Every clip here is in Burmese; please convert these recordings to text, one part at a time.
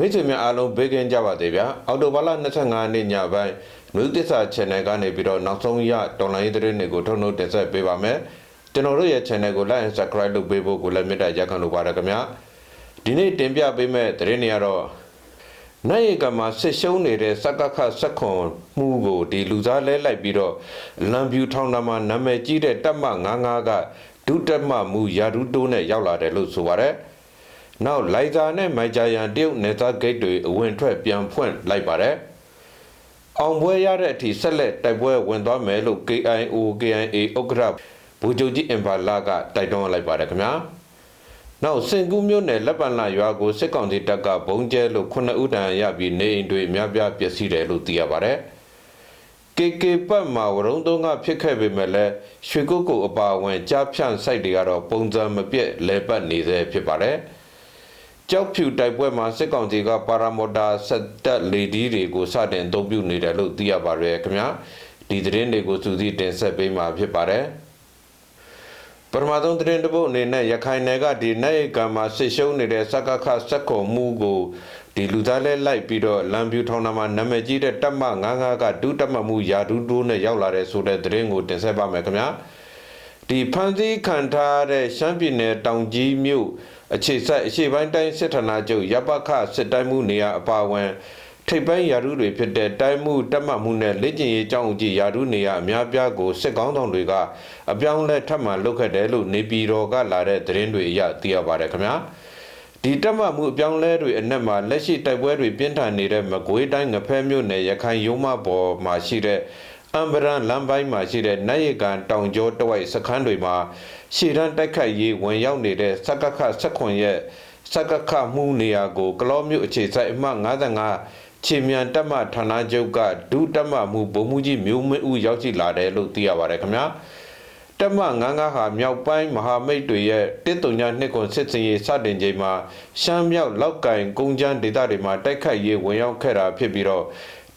မိတ်ဆွေများအားလုံးဘေးကင်းကြပါသေးဗျာအော်တိုဘာလ25ရက်နေ့ညပိုင်းနူးသစ္စာ channel ကနေပြီးတော့နောက်ဆုံးရတော်လိုင်းသတင်းတွေကိုထုတ်နှုတ်တင်ဆက်ပေးပါမယ်ကျွန်တော်တို့ရဲ့ channel ကို like and subscribe လုပ်ပေးဖို့ကိုလည်းမေတ္တာရက်ခံလိုပါတယ်ခင်ဗျာဒီနေ့တင်ပြပေးမယ့်သတင်းတွေကတော့နိုင်ရကမှာဆစ်ရှုံးနေတဲ့စကခစက်ခွန်မှုကိုဒီလူစားလဲလိုက်ပြီးတော့လံပြူထောင်နာမှာနာမည်ကြီးတဲ့တပ်မ99ကဒုတက်မမှုယာဒူတိုးနဲ့ရောက်လာတယ်လို့ဆိုပါတယ်။ နောက်လိုက်ဇာနဲ့မိုင်ဂျာယန်တရုတ်နေသားဂိတ်တွေအဝင်ထွက်ပြန်ဖွင့်လိုက်ပါတယ်။အောင်ပွဲရတဲ့အထိဆက်လက်တိုက်ပွဲဝင်သွားမယ်လို့ KIO KIA ဥက္ကဋ္ဌဘူဂျိုကြီးအင်ပါလာကတိုက်တွန်းလိုက်ပါတယ်ခင်ဗျာ။နောက်စင်ကူးမြို့နယ်လက်ပံလာရွာကိုစစ်ကောင်စီတပ်ကဘုံကျဲလို့ခုနှစ်ဦးတန်ရပြီးနေအိမ်တွေအများပြားပျက်စီးတယ်လို့သိရပါတယ်။ KK ပတ်မှာဝရုံသုံးကဖြစ်ခဲ့ပေမဲ့လည်းရွှေကုတ်ကုတ်အပါအဝင်ကြားဖြန့်စိုက်တွေကတော့ပုံစံမပြည့်လဲပတ်နေသေးဖြစ်ပါတယ်။ ကြောက်ဖြူတိုက်ပွဲမှာစစ်ကောင်စီကပါရာမော်တာဆက်တက်လေဒီတွေကိုစတင်အသုံးပြုနေတယ်လို့သိရပါတယ်ခင်ဗျာ။ဒီသတင်းတွေကိုစူးစီးတင်ဆက်ပေးမှာဖြစ်ပါတယ်။ပထမဆုံးသတင်းတစ်ပုဒ်အနေနဲ့ရခိုင်နယ်ကဒီနိုင်ကံမှာဆစ်ရှုံးနေတဲ့စကခစက်ခုံမှုကိုဒီလူသားလဲလိုက်ပြီးတော့လမ်းပြူထောင်နာမှာနာမည်ကြီးတဲ့တပ်မ99ကဒုတပ်မမှုယာဒူတိုးနဲ့ရောက်လာတဲ့ဆိုတဲ့သတင်းကိုတင်ဆက်ပါမယ်ခင်ဗျာ ဒီဖန်စီခံထားတဲ့ရှမ်းပြည်နယ်တောင်ကြီးမြို့အခြေဆက်အရှိပိုင်းတိုင်းစစ်ဌာနချုပ်ရပ်ပခစစ်တိုင်းမှုနေရာအပါအဝင်ထိပ်ပိုင်းယာရုတွေဖြစ်တဲ့တိုင်းမှုတက်မှတ်မှုနဲ့လက်ကျင်ရေးအကြောင်းအကြည့်ယာရုနေရအများပြားကိုစစ်ကောင်းဆောင်တွေကအပြောင်းလဲထပ်မံလုပ်ခဲ့တယ်လို့နေပြည်တော်ကလာတဲ့သတင်းတွေအရသိရပါတယ်ခင်ဗျာဒီတက်မှတ်မှုအပြောင်းလဲတွေအနက်မှာလက်ရှိတိုက်ပွဲတွေပြင်းထန်နေတဲ့မကွေးတိုင်းငဖဲမြို့နယ်ရခိုင်ရုံးမပေါ်မှာရှိတဲ့ အမ်ဘရန်လမ်းပိုင်းမှာရှိတဲ့နိုင်ရကန်တောင်ကျောတဝိုက်စခန်းတွေမှာရှေ့တန်းတိုက်ခိုက်ရေးဝင်ရောက်နေတဲ့စကခဆက်ခွန်ရဲ့စကခမှုနေရာကိုကလောမြို့အခြေစိုက်အမှတ်55ခြေမြန်တက်မဌာနချုပ်ကဒုတက်မမှုဗိုလ်မှူးကြီးမျိုးမင်းဦးရောက်ရှိလာတယ်လို့သိရပါတယ်ခင်ဗျာတက်မ99ဟာမြောက်ပိုင်းမဟာမိတ်တွေရဲ့တစ်တုံညာနှစ်ကွန်စစ်စင်ရေးစတင်ချိန်မှာရှမ်းမြောက်လောက်ကင်ကုန်းချမ်းဒေသတွေမှာတိုက်ခိုက်ရေးဝင်ရောက်ခဲ့တာဖြစ်ပြီးတော့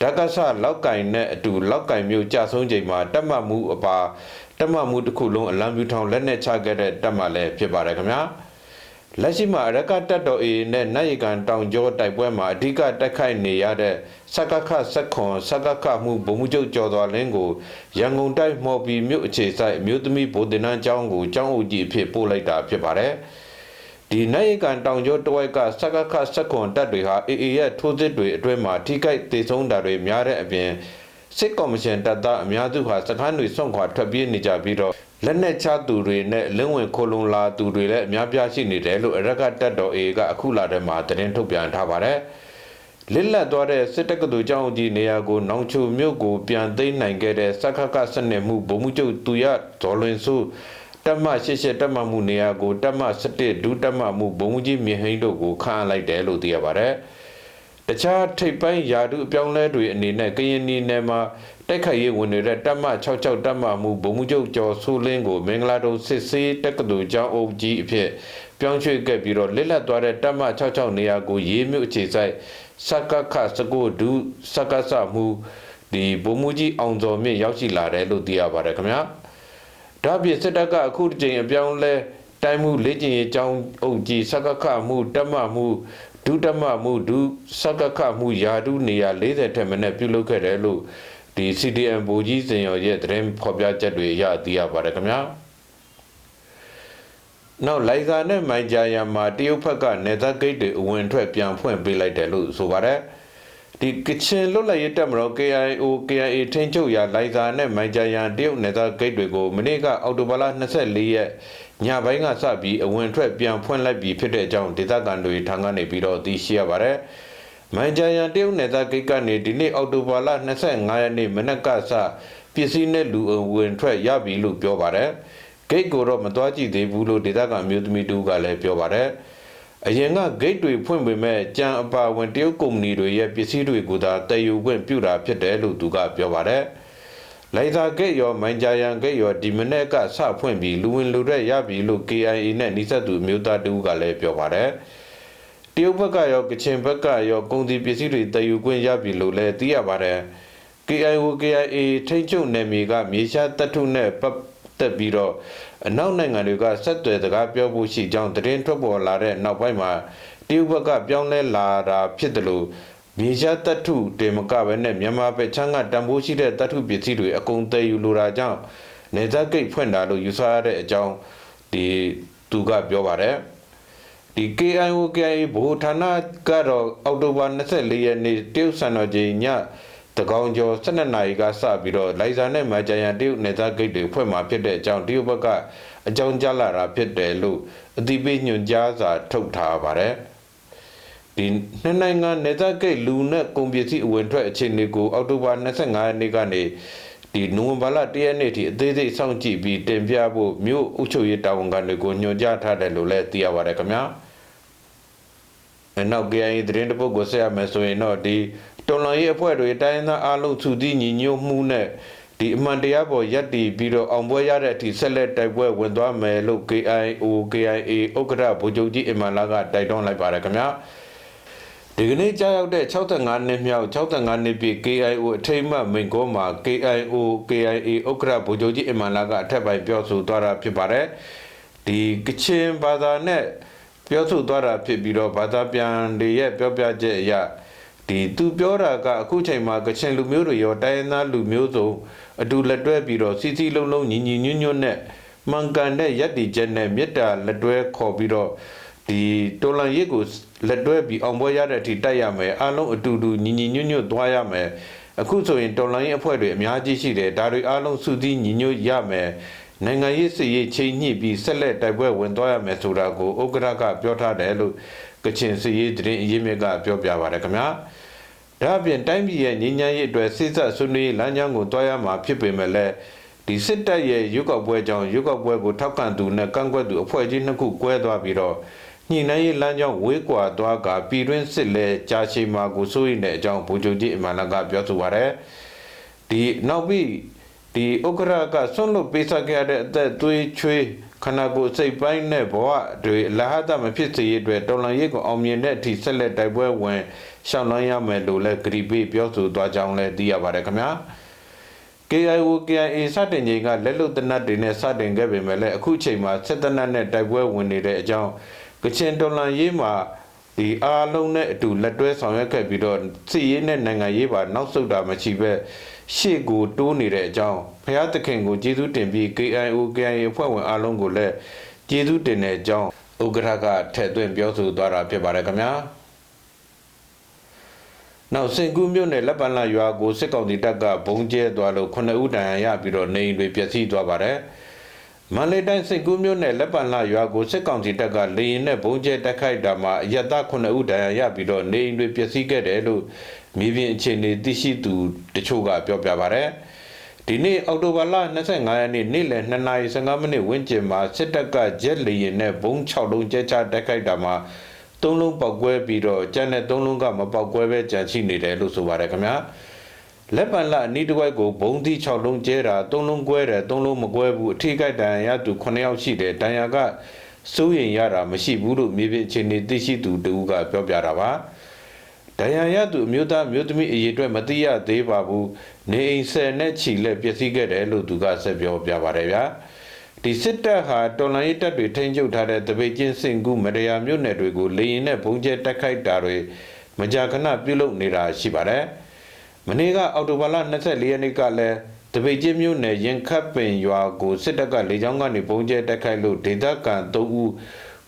ဓကဆလောက်ကင်နဲ့အတူလောက်ကင်မျိုးကြဆုံးချိန်မှာတက်မမှုအပါတက်မမှုတစ်ခုလုံးအလံပြူထောင်လက်နဲ့ချခဲ့တဲ့တက်မလည်းဖြစ်ပါတယ်ခင်ဗျာလက်ရှိမှာရကတက်တော်အေနဲ့နိုင်ကန်တောင်ကျောတိုက်ပွဲမှာအဓိကတက်ခိုက်နေရတဲ့စကခစက်ခွန်စကခမှုဗိုလ်မှူးချုပ်ကျော်တော်လင်းကိုရန်ကုန်တိုင်းမော်ဘီမြို့အခြေဆိုင်မြို့သမီးဗိုလ်တင်နန်းကျောင်းကိုကျောင်းအုပ်ကြီးအဖြစ်ပို့လိုက်တာဖြစ်ပါတယ် ဒီနိုင်ကန်တောင်ကျောတဝိုက်ကစကခစက်ခွန်တပ်တွေဟာအေအေရဲ့ထိုးစစ်တွေအတွင်းမှာထိခိုက်ဒေဆုံးတာတွေများတဲ့အပြင်စစ်ကော်မရှင်တပ်သားအများစုဟာစခန်းတွေစွန့်ခွာထွက်ပြေးနေကြပြီးတော့လက်နက်ချသူတွေနဲ့လင်းဝင်ခိုလုံလာသူတွေလည်းအများပြားရှိနေတယ်လို့အရက်ကတက်တော်အေကအခုလာတဲ့မှာသတင်းထုတ်ပြန်ထားပါတယ်လစ်လက်သွားတဲ့စစ်တက္ကသိုလ်ကျောင်းကြီးနေရာကိုနောင်ချုံမြို့ကိုပြန်သိမ်းနိုင်ခဲ့တဲ့စခခစနစ်မှုဗိုလ်မှူးချုပ်သူရဒေါ်လွင်စု တက်မ88တက်မမှုနေရာကိုတက်မ17ဒုတက်မမှုဗိုလ်မှူးကြီးမြဟိန်းတို့ကိုခန့်အပ်လိုက်တယ်လို့သိရပါတယ်တခြားထိပ်ပိုင်းယာတုအပြောင်းလဲတွေအနေနဲ့ကရင်နီနယ်မှာတိုက်ခိုက်ရေးဝင်နေတဲ့တပ်မ66တပ်မမှုဗိုလ်မှူးချုပ်ကျော်စိုးလင်းကိုမင်္ဂလာတုံစစ်ဆေးတက္ကသိုလ်ကျောင်းအုပ်ကြီးအဖြစ်ပြောင်းရွှေ့ခဲ့ပြီးတော့လစ်လက်သွားတဲ့တပ်မ66နေရာကိုရေးမြို့အခြေဆိုင်စကခစကိုဒုစကဆမှုဒီဗိုလ်မှူးကြီးအောင်စော်မြင့်ရောက်ရှိလာတယ်လို့သိရပါတယ်ခင်ဗျာ ဒါပြင်စစ်တပ်ကအခုတစ်ချိန်အပြောင်းလဲတိုင်းမှုလေ့ကျင့်ရေးကျောင်းအုပ်ကြီးစကခမှုတပ်မမှုဒုတမမှုဒုစကခမှုယာဒုနေရာ40ထက်မနည်းပြုလုပ်ခဲ့တယ်လို့ဒီ CDM ဘူကြီးစင်ရော်ရဲ့သတင်းဖော်ပြချက်တွေရသိရပါတယ်ခင်ဗျာနောက်လိုက်စာနဲ့မိုင်ဂျာယံမှာတရုတ်ဘက်ကနေသက်ဂိတ်တွေအဝင်ထွက်ပြန်ဖွင့်ပေးလိုက်တယ်လို့ဆိုပါတယ် ဒီကချင်လွတ်လပ်ရေးတပ်မတော် KIO KIA ထိန်းချုပ်ရာလိုက်စာနဲ့မိုင်ဂျာယံတရုတ်နေသက်ဂိတ်တွေကိုမနေ့ကအောက်တိုဘာလ24ရက်ညပိုင်းကစပြီးအဝင်ထွက်ပြန်ဖွင့်လိုက်ပြီးဖြစ်တဲ့အကြောင်းဒေသခံတွေထံကနေပြီးတော့သိရှိရပါတယ်။မိုင်ဂျာယန်တရုတ်နယ်သားဂိတ်ကနေဒီနေ့အောက်တိုဘာလ25ရက်နေ့မနက်ကစပစ္စည်းနဲ့လူဝင်ထွက်ရပြီလို့ပြောပါတယ်ဂိတ်ကိုတော့မသွားကြည့်သေးဘူးလို့ဒေသခံမျိုးသမီးတူကလည်းပြောပါတယ် အရင်ကဂိတ်တွေဖွင့်ပေမဲ့ကြံအပါဝင်တရုတ်ကုမ္ပဏီတွေရဲ့ပစ္စည်းတွေကိုသာတည်ယူခွင့်ပြုတာဖြစ်တယ်လို့သူကပြောပါတယ်လိုက်သာဂိတ်ရောမိုင်ဂျာယန်ဂိတ်ရောဒီမနေ့ကစဖွင့်ပြီးလူဝင်လူထွက်ရပြီလို့ KIA နဲ့နှိစက်သူမျိုးသားတူကလည်းပြောပါတယ်။တရုတ်ဘက်ကရောကချင်ဘက်ကရောကုန်စည်ပစ္စည်းတွေတည်ယူခွင့်ရပြီလို့လည်းသိရပါတယ် KIO KIA ထိန်းချုပ်နယ်မြေကမြေရှားတပ်ထုနဲ့ပတ် သက်ပြီးတော့အနောက်နိုင်ငံတွေကဆက်သွယ်စကားပြောဖို့ရှိကြောင်းသတင်းထွက်ပေါ်လာတဲ့နောက်ပိုင်းမှာတတရုတ်ဘက်ကပြောင်းလဲလာတာဖြစ်တယ်လို့မြေရှားတတ်ထုတင်မကပဲနဲ့မြန်မာပဲချမ်းကတန်ဖိုးရှိတဲ့တတ်ထုပစ္စည်းတွေအကုန်တည်ယူလိုတာကြောင့်နေဇက်ဂိတ်ဖွင့်တာလို့ယူဆရတဲ့အကြောင်းဒီသူကပြောပါတယ်ဒီ KIO KIA ဘိုဌာနကတော့အောက်တိုဘာ24ရက်နေ့တရုတ်စံတော်ချိန်ည တကောင်ကျော်12နာရီကစပြီးတော့လိုင်ဇာနဲ့မဂျာယန်တရုတ်နေသားဂိတ်တွေဖွင့်မှာဖြစ်တဲ့အကြောင်းတရုတ်ဘက်ကအကြောင်းကြားလာတာဖြစ်တယ်လို့အသိပေးညွှန်ကြားစာထုတ်ထားပါတယ်ဒီနှစ်နိုင်ငံနေသားဂိတ်လူနဲ့ကုန်ပစ္စည်းအဝင်ထွက်အခြေအနေကိုအောက်တိုဘာ25ရက်နေ့ကနေဒီနိုဝင်ဘာလ1ရက်နေ့ထိအသေးစိတ်စောင့်ကြည့်ပြီးတင်ပြဖို့မြို့အုပ်ချုပ်ရေးတာဝန်ခံတွေကိုညွှန်ကြားထားတယ်လို့လည်းသိရပါတယ်ခင်ဗျာအနောက် KIA သတင်းတပုတ်ကိုဆက်ရမယ်ဆိုရင်တော့ဒီ တော်လွန်ရေးအဖွဲ့တွေတိုင်းသားအားလုံးသူသည့်ညီညွတ်မှုနဲ့ဒီအမှန်တရားပေါ်ယက်တည်ပြီးတော့အောင်ပွဲရတဲ့အထိဆက်လက်တိုက်ပွဲဝင်သွားမယ်လို့ KIO KIA ဥက္ကဋ္ဌဗိုလ်ချုပ်ကြီးအင်မန်လာကတိုက်တွန်းလိုက်ပါတယ်ခင်ဗျာဒီကနေ့ကြားရောက်တဲ့65နှစ်မြောက်65နှစ်ပြည့် KIO အထိမ်းအမှတ်မိန့်ခွန်းမှာ KIO KIA ဥက္ကဋ္ဌဗိုလ်ချုပ်ကြီးအင်မန်လာကအထက်ပိုင်းပြောဆိုသွားတာဖြစ်ပါတယ်ဒီကချင်ဘာသာနဲ့ပြောဆိုသွားတာဖြစ်ပြီးတော့ဘာသာပြန်တွေရဲ့ပြောပြချက်အရ ဒီသူပြောတာကအခုချိန်မှာကချင်လူမျိုးတွေရောတိုင်းရင်းသားလူမျိုးစုံအတူလက်တွဲပြီးတော့စီစီလုံးလုံးညီညီညွတ်ညွတ်နဲ့မှန်ကန်တဲ့ယက်တီချက်နဲ့မေတ္တာလက်တွဲခေါ်ပြီးတော့ဒီတော်လန်ရစ်ကိုလက်တွဲပြီးအောင်ပွဲရတဲ့အထိတိုက်ရမယ်အားလုံးအတူတူညီညီညွတ်ညွတ်သွားရမယ်အခုဆိုရင်တော်လန်ရေးအဖွဲ့တွေအများကြီးရှိတယ်ဒါတွေအားလုံးစုစည်းညီညွတ်ရမယ်နိုင်ငံရေးစစ်ရေးချိန်ညှိပြီးဆက်လက်တိုက်ပွဲဝင်သွားရမယ်ဆိုတာကိုဥက္ကဋ္ဌကပြောထားတယ်လို့ကချင်စစ်ရေးသတင်းအရင်းမြစ်ကပြောပြပါတယ်ခင်ဗျာ ဒါအပြင်တိုင်းပြည်ရဲ့ငြိမ်းချမ်းရေးအတွက်စိစက်ဆွေးနွေးလမ်းကြောင်းကိုတွားရမှာဖြစ်ပေမဲ့လည်းဒီစစ်တပ်ရဲ့ရုပ်ောက်ပွဲကြောင့်ရုပ်ောက်ပွဲကိုထောက်ခံသူနဲ့ကန့်ကွက်သူအဖွဲ့ကြီးနှစ်ခုကွဲသွားပြီးတော့ညှိနှိုင်းရေးလမ်းကြောင်းဝေးကွာသွားကပြည်တွင်းစစ်လဲကြာရှည်မှာကိုစိုးရိမ်တဲ့အကြောင်းဗိုလ်ချုပ်ကြီးအမှန်လကပြောဆိုပါရယ်ဒီနောက်ပြီးဒီဥက္ကရာကဆွန့်လွတ်ပေးဆက်ခဲ့တဲ့အသက်သွေးချွေး ခန္ဓာကိုယ်စိတ်ပိုင်းနဲ့ဘဝတွေအလဟတမဖြစ်စေရတဲ့တော်လန်ရေးကိုအောင်မြင်တဲ့အထိဆက်လက်တိုက်ပွဲဝင်ရှောင်းလန်းရမယ်လို့လည်းဂရီပေးပြောဆိုသွားကြောင်းလည်းသိရပါတယ်ခင်ဗျာ KIO KIA စတင်ချိန်ကလက်လွတ်တနတ်တွေနဲ့စတင်ခဲ့ပေမဲ့လည်းအခုချိန်မှာစစ်တနတ်နဲ့တိုက်ပွဲဝင်နေတဲ့အကြောင်းကချင်တော်လန်ရေးမှာ ဒီအားလုံးနဲ့အတူလက်တွဲဆောင်ရွက်ခဲ့ပြီးတော့စစ်ရေးနဲ့နိုင်ငံရေးပါနောက်ဆုတ်တာမရှိပဲရှေ့ကိုတိုးနေတဲ့အကြောင်းဖျားသခင်ကိုကျေးဇူးတင်ပြီး KIO KIA အဖွဲ့ဝင်အားလုံးကိုလည်းကျေးဇူးတင်တဲ့အကြောင်းဥက္ကဋ္ဌကထည့်သွင်းပြောဆိုသွားတာဖြစ်ပါတယ်ခင်ဗျာနောက်စင်ကူးမြို့နယ်လက်ပံလာရွာကိုစစ်ကောင်စီတပ်ကဘုံကျဲသွားလို့9ဦးတန်ရာရပြီးတော့နေအိမ်တွေပျက်စီးသွားပါတယ် မန္တလေးတိုင်းစင်ကူးမြို့နယ်လက်ပံလာရွာကိုစစ်ကောင်စီတပ်ကလေရင်နဲ့ဘုံကျဲတက်ခိုက်တာမှာအယက်သား9ဦးတန်ရာရပြီးတော့နေအိမ်တွေပျက်စီးခဲ့တယ်လို့မြေပြင်အခြေအနေသိရှိသူတချို့ကပြောပြပါတယ်ဒီနေ့အောက်တိုဘာလ25ရက်နေ့နေ့လယ်2:15မိနစ်ဝန်းကျင်မှာစစ်တပ်ကဂျက်လေရင်နဲ့ဘုံ6လုံးကျဲချတက်ခိုက်တာမှာသုံးလုံးပောက်ကွဲပြီးတော့ကျန်တဲ့သုံးလုံးကမပောက်ကွဲပဲကြံရှိနေတယ်လို့ဆိုပါတယ်ခင်ဗျာ လက်ပံလအနီးတစ်ဝိုက်ကိုဘုံသီး6လုံးကျဲတာ3လုံးကွဲတယ်3လုံးမကွဲဘူးအထိကိုက်တန်ရသူ9ယောက်ရှိတယ်တန်ရကစိုးရင်ရတာမရှိဘူးလို့မြေပြင်အခြေအနေသိရှိသူတူကပြောပြတာပါဒဏ်ရာရသူအမျိုးသားမျိုးသမီးအရေးအတွက်မသိရသေးပါဘူးနေအိမ်ဆယ်နဲ့ချီလက်ပျက်စီးခဲ့တယ်လို့သူကဆက်ပြောပြပါတယ်ဗျာဒီစစ်တပ်ဟာတော်လိုင်းတပ်တွေထိန်းချုပ်ထားတဲ့တပိတ်ချင်းစင်ကူမရယာမြို့နယ်တွေကိုလေရင်နဲ့ဘုံကျဲတက်ခိုက်တာတွေမကြာခဏပြုလုပ်နေတာရှိပါတယ်။ မနေ့ကအော်တိုဘာလ24ရက်နေ့ကလည်းတပိတ်ချင်းမြို့နယ်ရင်ခတ်ပင်ရွာကိုစစ်တပ်ကလေကြောင်းကနေဘုံကျဲတက်ခိုက်လို့ဒေသခံ3ဦး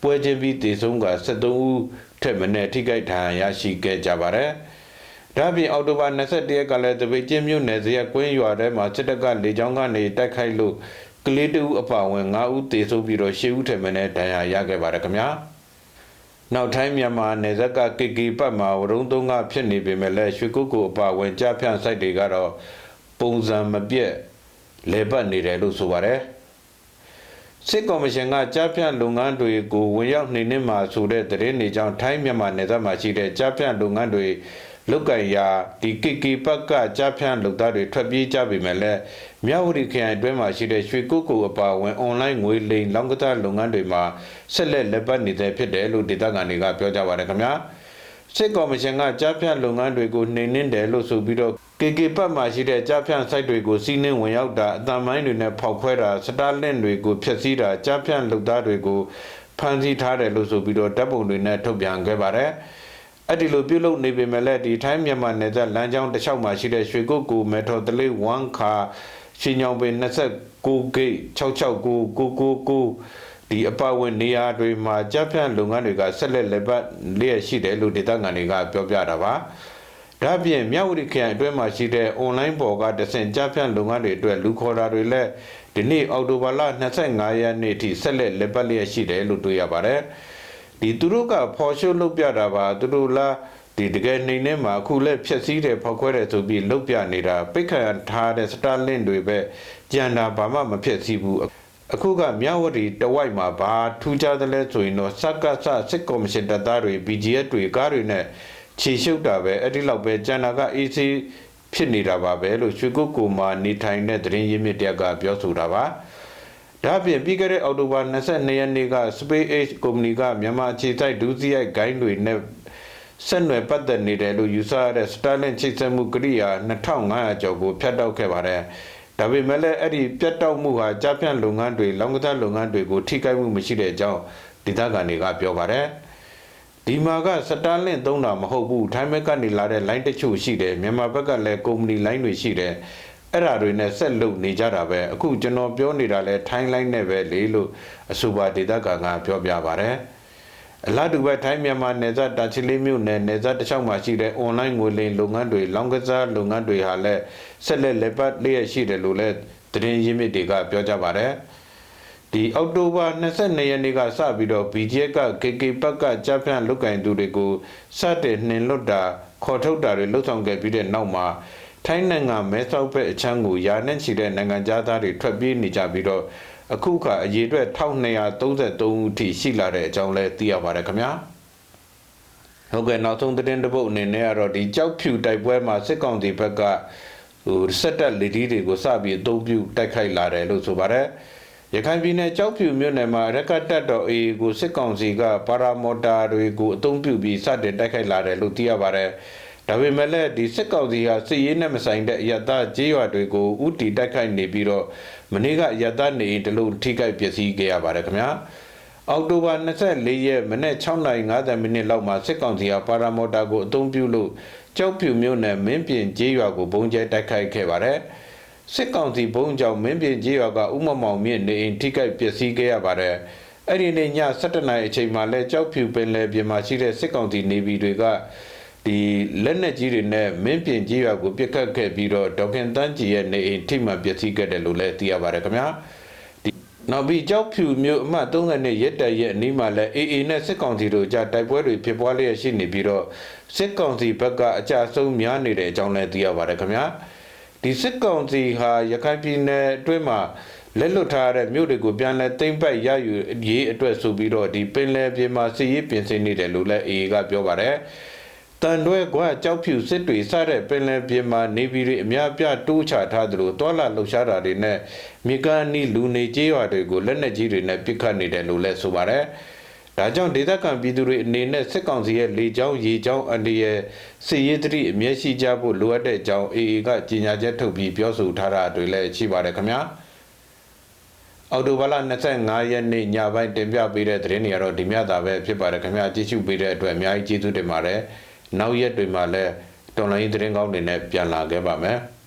ပွဲချင်းပြီးတေဆုံးက73ဦးထက်မနည်းထိခိုက်ဒဏ်ရာရရှိခဲ့ကြပါတယ်။ဒါပြင်အောက်တိုဘာ21ရက်ကလည်းတပိတ်ချင်းမြို့နယ်ဇရက်ကွင်းရွာထဲမှာစစ်တပ်ကလေကြောင်းကနေတိုက်ခိုက်လို့ကလေးတူအပါဝင်9ဦးသေဆုံးပြီးတော့10ဦးထက်မနည်းဒဏ်ရာရခဲ့ပါတယ်ခင်ဗျာ နောက်ထိုင်းမြန်မာနယ်စပ်ကကီကီပတ်မှာဝရုံသုံးကဖြစ်နေပေမဲ့လည်းရွှေကုတ်ကိုအပါဝင်ကြားဖြန့်ဆိုင်တွေကတော့ပုံစံမပြည့်လဲပတ်နေတယ်လို့ဆိုပါတယ်စစ်ကော်မရှင်ကကြားဖြန့်လုပ်ငန်းတွေကိုဝင်ရောက်နှိမ်နင်းမှာဆိုတဲ့သတင်းတွေကြောင့်ထိုင်းမြန်မာနယ်စပ်မှာရှိတဲ့ကြားဖြန့်လုပ်ငန်းတွေ လုတ်ကင်ရာဒီကီကီပတ်ကကြားဖြန့်လုပ်သားတွေထွက်ပြေးကြပြီမဲ့လည်းမြဝတီခရိုင်အတွင်းမှာရှိတဲ့ရွှေကုတ်ကိုအပါဝင်အွန်လိုင်းငွေလိမ်လောင်းကစားလုပ်ငန်းတွေမှာဆက်လက်လက်ပတ်နေတဲ့ဖြစ်တယ်လို့ဒေသခံတွေကပြောကြပါတယ်ခင်ဗျာစစ်ကော်မရှင်ကကြားဖြန့်လုပ်ငန်းတွေကိုနှိမ်နင်းတယ်လို့ဆိုပြီးတော့ KK ပတ်မှာရှိတဲ့ကြားဖြန့် site တွေကိုစီးနှင်းဝင်ရောက်တာအတန်မိုင်းတွေနဲ့ဖောက်ခွဲတာစတားလင့်တွေကိုဖျက်ဆီးတာကြားဖြန့်လုပ်သားတွေကိုဖမ်းဆီးထားတယ်လို့ဆိုပြီးတော့တပ်ပုံတွေနဲ့ထုတ်ပြန်ခဲ့ပါတယ် အဲ့ဒီလိုပြုလုပ်နေပေမဲ့လည်းဒီထိုင်းမြန်မာနယ်စပ်လမ်းကြောင်းတစ်လျှောက်မှာရှိတဲ့ရွှေကုတ်ကူမက်ထရိုတလေး1ခါရှင်ညောင်ပင်29ဂိတ်669999ဒီအပဝင်နေရာတွေမှာတပ်ဖြန့်လုပ်ငန်းတွေကဆက်လက်လက်ပတ်လျက်ရှိတယ်လို့ဒေသခံတွေကပြောပြတာပါဒါ့အပြင်မြောက်ဝတီခရိုင်အတွင်းမှာရှိတဲ့ online ပေါ်ကတဆင့်ကြားဖြန့်လုပ်ငန်းတွေအတွက်လူခေါ်တာတွေလည်းဒီနေ့အောက်တိုဘာလ25ရက်နေ့ထိဆက်လက်လက်ပတ်လျက်ရှိတယ်လို့တွေ့ရပါတယ်။ ဒီသူတို့ကဖော်ရှိုးလုပ်ပြတာပါသူတို့လားဒီတကယ်နေနေမှာအခုလက်ဖြက်စီးတယ်ဖောက်ခွဲတယ်ဆိုပြီးလုပ်ပြနေတာပိတ်ခံထားတဲ့စတာလင့်တွေပဲကြံတာဘာမှမဖြက်စီးဘူးအခုကမြဝတီတဝိုက်မှာဘာထူးခြားသလဲဆိုရင်တော့စက္ကစစစ်ကော်မရှင်တပ်သားတွေ BGF တွေကားတွေနဲ့ခြေရှုပ်တာပဲအဲ့ဒီလောက်ပဲကြံတာက AC ဖြစ်နေတာပါပဲလို့ရွှေကုတ်ကူမှာနေထိုင်တဲ့သတင်းရင်းမြစ်တယောက်ကပြောဆိုတာပါ ဒါ့အပြင်ပြီးခဲ့တဲ့အောက်တိုဘာ22ရက်နေ့က Space Age ကုမ္ပဏီကမြန်မာအခြေစိုက်ဒုစရိုက်ဂိုင်းတွေနဲ့ဆက်နွယ်ပတ်သက်နေတယ်လို့ယူဆရတဲ့ Starlink ချိတ်ဆက်မှုကိရိယာ2500ကျော်ကိုဖျက်တောက်ခဲ့ပါတယ်ဒါပေမဲ့လည်းအဲ့ဒီပြတ်တောက်မှုဟာကြားပြန့်လုပ်ငန်းတွေလောင်ကစားလုပ်ငန်းတွေကိုထိခိုက်မှုမရှိတဲ့အကြောင်းဒေသခံတွေကပြောပါတယ်ဒီမှာကစတာလင့်သုံးတာမဟုတ်ဘူးထိုင်းဘက်ကနေလာတဲ့ line တချို့ရှိတယ်မြန်မာဘက်ကလည်းကုမ္ပဏီ line တွေရှိတယ် အဲ့ဓာတွေနဲ့ဆက်လုပ်နေကြတာပဲအခုကျွန်တော်ပြောနေတာလဲထိုင်း line နဲ့ပဲလေလို့အဆိုပါဒေသခံကပြောပြပါတယ်အလားတူပဲထိုင်းမြန်မာနယ်စပ်တာချီလေးမြို့နယ်နယ်စပ်တစ်လျှောက်မှာရှိတဲ့ online ငွေလိမ်လုပ်ငန်းတွေလောင်ကစားလုပ်ငန်းတွေဟာလည်းဆက်လက်လက်ပတ်လျက်ရှိတယ်လို့လည်းသတင်းရင်းမြစ်တွေကပြောကြပါတယ်ဒီအောက်တိုဘာ22ရက်နေ့ကစပြီးတော့ BGF က KK ဘက်ကကြားဖြန့်လုတ်ကင်သူတွေကိုစတဲ့နှင်လွတ်တာခေါ်ထုတ်တာတွေလှုပ်ဆောင်ခဲ့ပြီးတဲ့နောက်မှာ ထိုင်းနိုင်ငံမဲဆောက်ဘက်အချမ်းကိုယာနဲ့ချီတဲ့နိုင်ငံသားတွေထွက်ပြေးနေကြပြီးတော့အခုခါအရေးအတွက်1233ဦးထိရှိလာတဲ့အကြောင်းလဲသိရပါတယ်ခင်ဗျာဟုတ်ကဲ့နောက်ဆုံးသတင်းတစ်ပုဒ်အနေနဲ့ကတော့ဒီကြောက်ဖြူတိုက်ပွဲမှာစစ်ကောင်စီဘက်ကဟိုစက်တက်လီဒီတွေကိုစပြီးအသုံးပြုတိုက်ခိုက်လာတယ်လို့ဆိုပါတယ်ရခိုင်ပြည်နယ်ကြောက်ဖြူမြို့နယ်မှာရက်ကတက်တော်အေကိုစစ်ကောင်စီကပါရာမော်တာတွေကိုအသုံးပြုပြီးစတင်တိုက်ခိုက်လာတယ်လို့သိရပါတယ် ဒါပေမဲ့လည်းဒီစစ်ကောင်စီဟာစစ်ရေးနဲ့မဆိုင်တဲ့အယက်သားကြေးရွာတွေကိုဥတီတိုက်ခိုက်နေပြီးတော့မနေ့ကအယက်သားနေအိမ်တလုံးထိခိုက်ပျက်စီးခဲ့ရပါတယ်ခင်ဗျာအောက်တိုဘာ24ရက်မနေ့6:50မိနစ်လောက်မှာစစ်ကောင်စီဟာပါရာမော်တာကိုအသုံးပြုလို့ကြောက်ဖြူမြို့နယ်မင်းပြင်ကြေးရွာကိုဘုံကျဲတိုက်ခိုက်ခဲ့ပါတယ်စစ်ကောင်စီဘုံကြောင့်မင်းပြင်ကြေးရွာကဥမမောင်မြင့်နေအိမ်ထိခိုက်ပျက်စီးခဲ့ရပါတယ်အဲ့ဒီနေ့ည7:00နာရီအချိန်မှာလဲကြောက်ဖြူပင်လယ်ပြင်မှာရှိတဲ့စစ်ကောင်စီနေဗီတွေက ဒီလက်နက်ကြီးတွေနဲ့မင်းပြင်ကြီးရွာကိုပြစ်ခတ်ခဲ့ပြီးတော့ဒေါခင်တန်းကြီးရဲ့နေအိမ်ထိမှန်ပျက်စီးခဲ့တယ်လို့လည်းသိရပါတယ်ခင်ဗျာဒီနောက်ပြီးကြောက်ဖြူမြို့အမှတ်30နဲ့ရက်တရက်အနီးမှာလည်း AA နဲ့စစ်ကောင်စီတို့ကြားတိုက်ပွဲတွေဖြစ်ပွားလျက်ရှိနေပြီးတော့စစ်ကောင်စီဘက်ကအကြဆုံးများနေတဲ့အကြောင်းလည်းသိရပါတယ်ခင်ဗျာဒီစစ်ကောင်စီဟာရခိုင်ပြည်နယ်အတွင်းမှာလက်လွတ်ထားတဲ့မြို့တွေကိုပြန်လဲသိမ့်ပတ်ရယူရေးအတွက်ဆိုပြီးတော့ဒီပင်လယ်ပြင်မှာစစ်ရေးပြင်ဆင်နေတယ်လို့လည်း AA ကပြောပါတယ် တန်တွဲကွာကြောက်ဖြူစစ်တွေစတဲ့ပင်လယ်ပြင်မှာနေပြည်တော်အများပြတိုးချထားသလိုတွာလာလှုပ်ရှားတာတွေနဲ့မြေကနီလူနေကျေးရွာတွေကိုလက်နက်ကြီးတွေနဲ့ပစ်ခတ်နေတယ်လို့လည်းဆိုပါတယ်။ဒါကြောင့်ဒေသခံပြည်သူတွေအနေနဲ့စစ်ကောင်စီရဲ့လေကြောင်းရေကြောင်းအန္တရာယ်စစ်ရေးတတိအမျက်ရှိကြဖို့လိုအပ်တဲ့အကြောင်း AA ကကြေညာချက်ထုတ်ပြီးပြောဆိုထားတာတွေလည်းရှိပါတယ်ခင်ဗျာ။အော်တိုဘာလ25ရက်နေ့ညပိုင်းတင်ပြပေးတဲ့သတင်းတွေကတော့ဒီမြတ်တာပဲဖြစ်ပါတယ်ခင်ဗျာကြည့်ရှုပေးတဲ့အတွက်အများကြီးကျေးဇူးတင်ပါတယ်။ နောက်ရက်တွေမှာလည်းတော်လိုင်းသတင်းကောင်းတွေနဲ့ပြန်လာခဲ့ပါမယ်။